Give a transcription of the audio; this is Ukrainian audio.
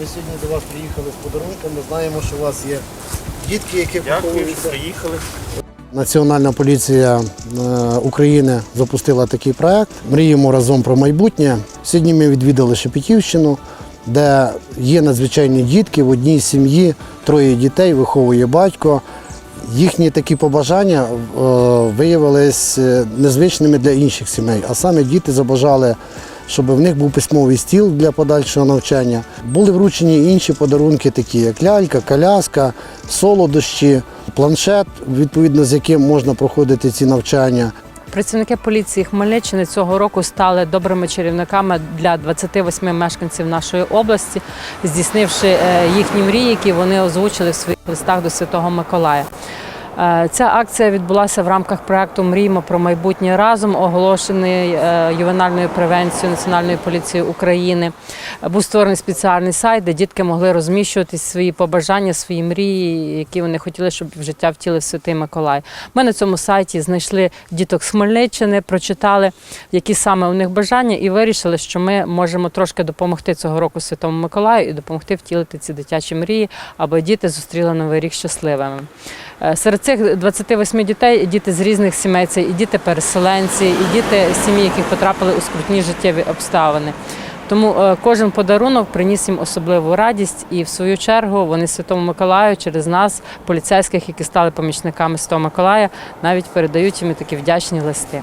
Ми сьогодні до вас приїхали з подарунками. Знаємо, що у вас є дітки, які Дякую, приїхали. Національна поліція е, України запустила такий проект. Мріємо разом про майбутнє. Сьогодні ми відвідали Шепетівщину де є надзвичайні дітки. В одній сім'ї троє дітей виховує батько. Їхні такі побажання е, виявились е, незвичними для інших сімей. А саме діти забажали, щоб в них був письмовий стіл для подальшого навчання. Були вручені інші подарунки, такі як лялька, коляска, солодощі, планшет, відповідно з яким можна проходити ці навчання. Працівники поліції Хмельниччини цього року стали добрими чарівниками для 28 мешканців нашої області, здійснивши е, їхні мрії, які вони озвучили в своїх листах до Святого Миколая. Е, Ця акція відбулася в рамках проекту Мріємо про майбутнє разом, оголошений е, ювенальною превенцією Національної поліції України. Був створений спеціальний сайт, де дітки могли розміщувати свої побажання, свої мрії, які вони хотіли, щоб в життя втілив Святий Миколай. Ми на цьому сайті знайшли діток з Хмельниччини, прочитали, які саме у них бажання, і вирішили, що ми можемо трошки допомогти цього року Святому Миколаю і допомогти втілити ці дитячі мрії, аби діти зустріли новий рік щасливими. Е, Серед цих 28 дітей діти з різних сімей, це і діти-переселенці, і діти сім'ї, які потрапили у скрутні життєві обставини. Тому е, кожен подарунок приніс їм особливу радість, і в свою чергу вони Святому Миколаю через нас, поліцейських, які стали помічниками Святого Миколая, навіть передають їм такі вдячні листи.